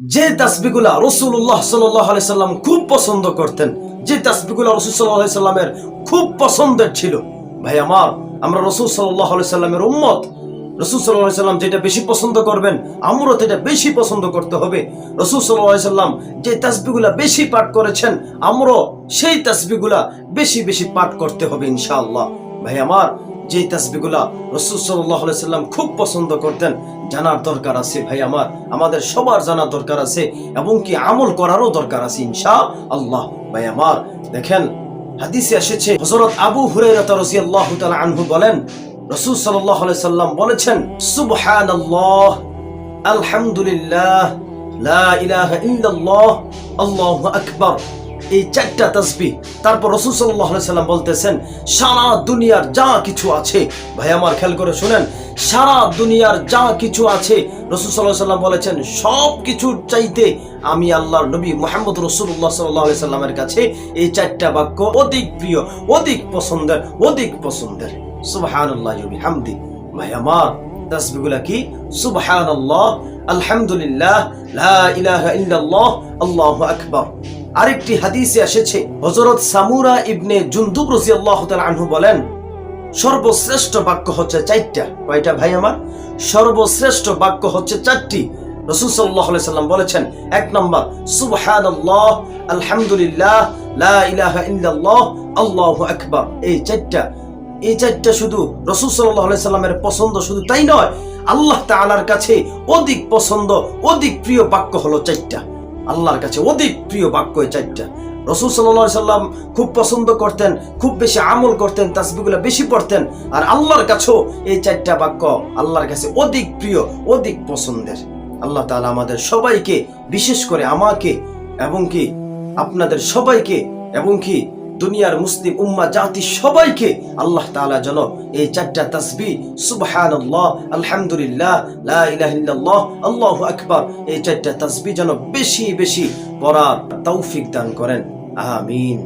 যে তাসবিগুলা রসুল্লাহ সাল্লাম খুব পছন্দ করতেন, যে তাসবিগুলা রসুল সাল্লাহ সাল্লামের খুব পছন্দের ছিল। ভাই আমার, আমরা রসুল সাল্লাহ সাল্লামের উম্মত। রসুল সাল্লাহ সাল্লাম যেটা বেশি পছন্দ করবেন, আমরাও এটা বেশি পছন্দ করতে হবে। রসুল সাল্লাহ সাল্লাম যে তাসবিগুলা বেশি পাঠ করেছেন, আমরাও সেই তাসবিগুলা বেশি বেশি পাঠ করতে হবে ইনশাআল্লাহ। ভাই আমার যে তাসবিগুলা রসুল সাল্লাহ সাল্লাম খুব পছন্দ করতেন, জানার দরকার আছে ভাই আমার, আমাদের সবার জানার দরকার আছে এবং কি আমল করারও দরকার আছে ইনশা আল্লাহ ভাই আমার। দেখেন, হাদিসে এসেছে, হযরত আবু তাআলা আনহু বলেন, রাসূল সাল্লাল্লাহু সাল্লাম বলেছেন, সুবহানাল্লাহ, আলহামদুলিল্লাহ, লা ইলাহা ইল্লাল্লাহ, আল্লাহু আকবার। এই চারটা তাসবিহ তারপর রসুল সাল্লাম বলতেছেন, সারা দুনিয়ার যা কিছু আছে, ভাই আমার খেয়াল করে শুনেন, সারা দুনিয়ার যা কিছু আছে, রসুল সাল্লাহ সাল্লাম বলেছেন, সব কিছুর চাইতে আমি আল্লাহর নবী মোহাম্মদ রসুল্লাহ সাল্লাহ সাল্লামের কাছে এই চারটা বাক্য অধিক প্রিয়, অধিক পছন্দের অধিক পছন্দের। সুবহানাল্লাহ হামদি ভাই আমার তাসবিগুলা কি? সুবহানাল্লাহ, আলহামদুলিল্লাহ, লা ইলাহা ইল্লাল্লাহ, আল্লাহু আকবার। আরেকটি হাদিসে এসেছে, হযরত সামুরা ইবনে জুনদুব রাদিয়াল্লাহু তাআলা আনহু বলেন, সর্বশ্রেষ্ঠ বাক্য হচ্ছে চারটা। কয়টা ভাই আমার? সর্বশ্রেষ্ঠ বাক্য হচ্ছে চারটি। রসুল সাল্লাহ সাল্লাম বলেছেন, এক নম্বর, সুবহানাল্লাহ, আলহামদুলিল্লাহ, লা ইলাহা ইল্লাল্লাহ, আল্লাহু আকবার। এই চারটা এই চারটা শুধু রসুল সাল্লাহ সাল্লামের পছন্দ শুধু তাই নয়, আল্লাহ তাআলার কাছে অধিক পছন্দ, অধিক প্রিয় বাক্য হলো চারটা। আল্লাহর কাছে অধিক প্রিয় বাক্য চারটা। রসুল সাল্লা সাল্লাম খুব পছন্দ করতেন, খুব বেশি আমল করতেন তাসবিগুলো বেশি পড়তেন। আর আল্লাহর কাছেও এই চারটা বাক্য আল্লাহর কাছে অধিক প্রিয়, অধিক পছন্দের। আল্লাহ তালা আমাদের সবাইকে, বিশেষ করে আমাকে এবং কি আপনাদের সবাইকে এবং কি দুনিয়ার মুসলিম উম্মা, জাতি সবাইকে আল্লাহ তালা যেন এই চারটা তাসবি সুবহান আলহামদুলিল্লাহ আল্লাহু আকবার, এই চারটা তাসবি যেন বেশি বেশি পড়ার তৌফিক দান করেন। আমিন।